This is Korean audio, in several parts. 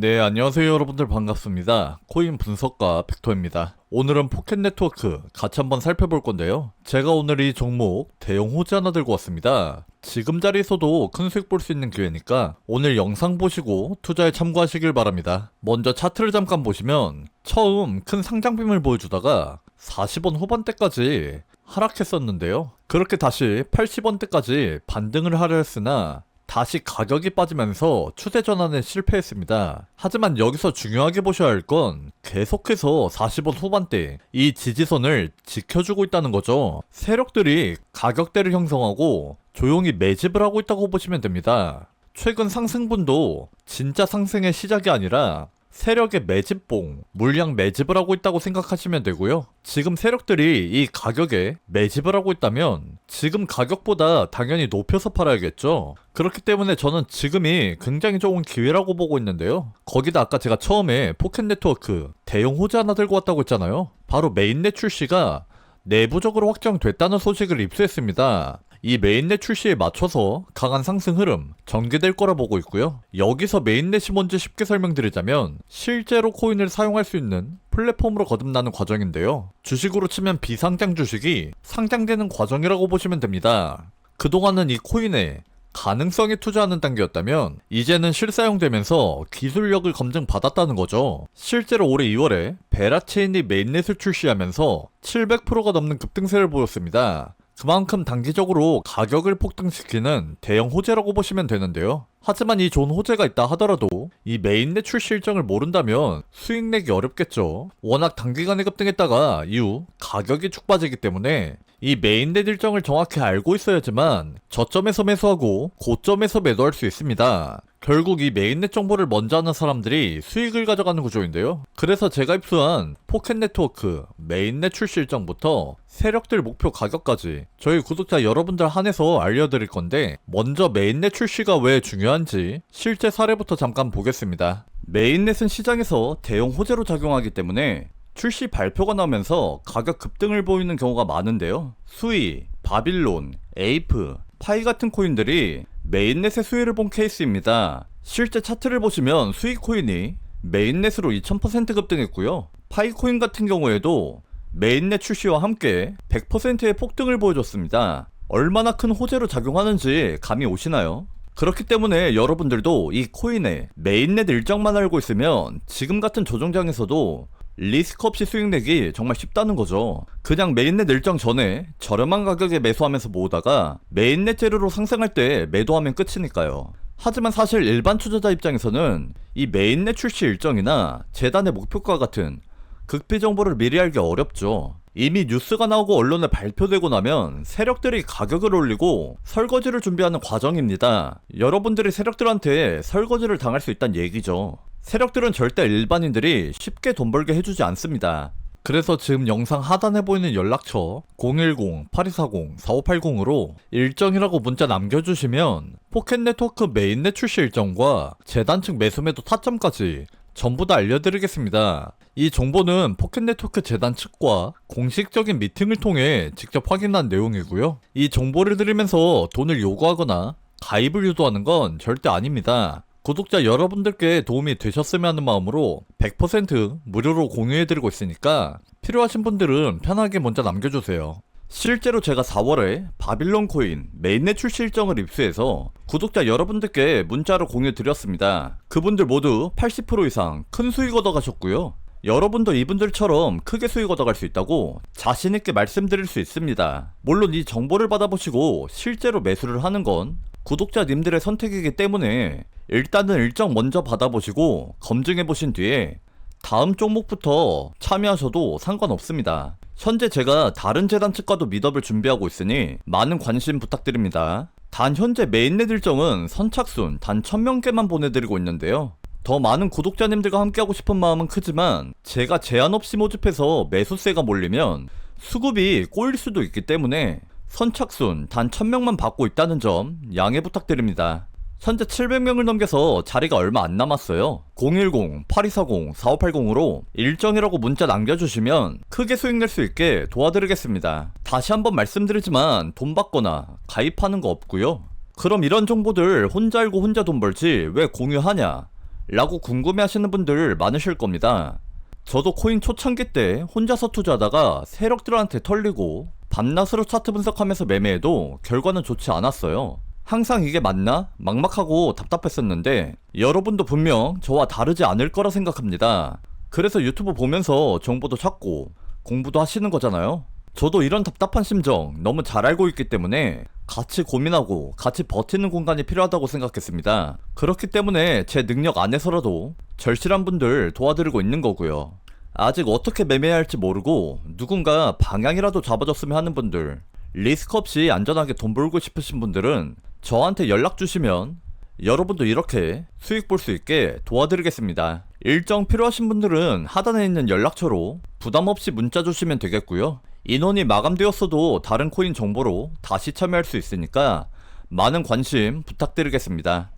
네, 안녕하세요 여러분들 반갑습니다. 코인 분석가 벡터입니다. 오늘은 포켓 네트워크 같이 한번 살펴볼 건데요. 제가 오늘 이 종목 대형 호재 하나 들고 왔습니다. 지금 자리에서도 큰 수익 볼 수 있는 기회니까 오늘 영상 보시고 투자에 참고하시길 바랍니다. 먼저 차트를 잠깐 보시면 처음 큰 상장빔을 보여주다가 40원 후반대까지 하락했었는데요. 그렇게 다시 80원대까지 반등을 하려 했으나 다시 가격이 빠지면서 추세 전환에 실패했습니다. 하지만 여기서 중요하게 보셔야 할 건 계속해서 40원 후반대 이 지지선을 지켜주고 있다는 거죠. 세력들이 가격대를 형성하고 조용히 매집을 하고 있다고 보시면 됩니다. 최근 상승분도 진짜 상승의 시작이 아니라 세력의 매집봉, 물량 매집을 하고 있다고 생각하시면 되고요. 지금 세력들이 이 가격에 매집을 하고 있다면 지금 가격보다 당연히 높여서 팔아야겠죠. 그렇기 때문에 저는 지금이 굉장히 좋은 기회라고 보고 있는데요. 거기다 아까 제가 처음에 포켓 네트워크 대형 호재 하나 들고 왔다고 했잖아요. 바로 메인넷 출시가 내부적으로 확정됐다는 소식을 입수했습니다. 이 메인넷 출시에 맞춰서 강한 상승 흐름 전개될 거라 보고 있고요. 여기서 메인넷이 뭔지 쉽게 설명드리자면 실제로 코인을 사용할 수 있는 플랫폼으로 거듭나는 과정인데요. 주식으로 치면 비상장 주식이 상장되는 과정이라고 보시면 됩니다. 그동안은 이 코인에 가능성에 투자하는 단계였다면 이제는 실사용되면서 기술력을 검증받았다는 거죠. 실제로 올해 2월에 베라체인이 메인넷을 출시하면서 700%가 넘는 급등세를 보였습니다. 그만큼 단기적으로 가격을 폭등시키는 대형 호재라고 보시면 되는데요. 하지만 이 좋은 호재가 있다 하더라도 이 메인넷 출시 일정을 모른다면 수익 내기 어렵겠죠. 워낙 단기간에 급등했다가 이후 가격이 축 빠지기 때문에 이 메인넷 일정을 정확히 알고 있어야지만 저점에서 매수하고 고점에서 매도할 수 있습니다. 결국 이 메인넷 정보를 먼저 아는 사람들이 수익을 가져가는 구조인데요. 그래서 제가 입수한 포켓 네트워크 메인넷 출시 일정부터 세력들 목표 가격까지 저희 구독자 여러분들 한해서 알려드릴 건데 먼저 메인넷 출시가 왜 중요한지 실제 사례부터 잠깐 보겠습니다. 메인넷은 시장에서 대형 호재로 작용하기 때문에 출시 발표가 나오면서 가격 급등을 보이는 경우가 많은데요. 수이, 바빌론, 에이프, 파이 같은 코인들이 메인넷의 수혜를 본 케이스입니다. 실제 차트를 보시면 수이 코인이 메인넷으로 2000% 급등했고요. 파이 코인 같은 경우에도 메인넷 출시와 함께 100%의 폭등을 보여줬습니다. 얼마나 큰 호재로 작용하는지 감이 오시나요? 그렇기 때문에 여러분들도 이 코인의 메인넷 일정만 알고 있으면 지금 같은 조정장에서도 리스크 없이 수익 내기 정말 쉽다는 거죠. 그냥 메인넷 일정 전에 저렴한 가격에 매수하면서 모으다가 메인넷 재료로 상승할 때 매도하면 끝이니까요. 하지만 사실 일반 투자자 입장에서는 이 메인넷 출시 일정이나 재단의 목표가 같은 극비 정보를 미리 알기 어렵죠. 이미 뉴스가 나오고 언론에 발표되고 나면 세력들이 가격을 올리고 설거지를 준비하는 과정입니다. 여러분들이 세력들한테 설거지를 당할 수 있다는 얘기죠. 세력들은 절대 일반인들이 쉽게 돈 벌게 해주지 않습니다. 그래서 지금 영상 하단에 보이는 연락처 010-8240-4580으로 일정이라고 문자 남겨주시면 포켓 네트워크 메인넷 출시 일정과 재단 측 매수 매도 타점까지 전부 다 알려드리겠습니다. 이 정보는 포켓 네트워크 재단 측과 공식적인 미팅을 통해 직접 확인한 내용이고요. 이 정보를 드리면서 돈을 요구하거나 가입을 유도하는 건 절대 아닙니다. 구독자 여러분들께 도움이 되셨으면 하는 마음으로 100% 무료로 공유해드리고 있으니까 필요하신 분들은 편하게 먼저 남겨주세요. 실제로 제가 4월에 바빌론 코인 메인넷 출시 일정을 입수해서 구독자 여러분들께 문자로 공유 드렸습니다. 그분들 모두 80% 이상 큰 수익 얻어 가셨고요. 여러분도 이분들처럼 크게 수익 얻어갈 수 있다고 자신있게 말씀드릴 수 있습니다. 물론 이 정보를 받아보시고 실제로 매수를 하는 건 구독자님들의 선택이기 때문에 일단은 일정 먼저 받아보시고 검증해보신 뒤에 다음 종목부터 참여하셔도 상관없습니다. 현재 제가 다른 재단 측과도 미더을 준비하고 있으니 많은 관심 부탁드립니다. 단 현재 메인넷 일정은 선착순 단 1000명께만 보내드리고 있는데요. 더 많은 구독자님들과 함께하고 싶은 마음은 크지만 제가 제한 없이 모집해서 매수세가 몰리면 수급이 꼬일 수도 있기 때문에 선착순 단 1000명만 받고 있다는 점 양해 부탁드립니다. 현재 700명을 넘겨서 자리가 얼마 안 남았어요. 010-8240-4580으로 일정이라고 문자 남겨주시면 크게 수익 낼 수 있게 도와드리겠습니다. 다시 한번 말씀드리지만 돈 받거나 가입하는 거 없고요. 그럼 이런 정보들 혼자 알고 혼자 돈 벌지 왜 공유하냐? 라고 궁금해 하시는 분들 많으실 겁니다. 저도 코인 초창기 때 혼자서 투자하다가 세력들한테 털리고 밤낮으로 차트 분석하면서 매매해도 결과는 좋지 않았어요. 항상 이게 맞나? 막막하고 답답했었는데 여러분도 분명 저와 다르지 않을 거라 생각합니다. 그래서 유튜브 보면서 정보도 찾고 공부도 하시는 거잖아요. 저도 이런 답답한 심정 너무 잘 알고 있기 때문에 같이 고민하고 같이 버티는 공간이 필요하다고 생각했습니다. 그렇기 때문에 제 능력 안에서라도 절실한 분들 도와드리고 있는 거고요. 아직 어떻게 매매해야 할지 모르고 누군가 방향이라도 잡아줬으면 하는 분들, 리스크 없이 안전하게 돈 벌고 싶으신 분들은 저한테 연락 주시면 여러분도 이렇게 수익 볼 수 있게 도와드리겠습니다. 일정 필요하신 분들은 하단에 있는 연락처로 부담 없이 문자 주시면 되겠고요. 인원이 마감되었어도 다른 코인 정보로 다시 참여할 수 있으니까 많은 관심 부탁드리겠습니다.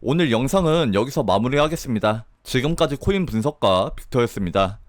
오늘 영상은 여기서 마무리하겠습니다. 지금까지 코인 분석가 빅터였습니다.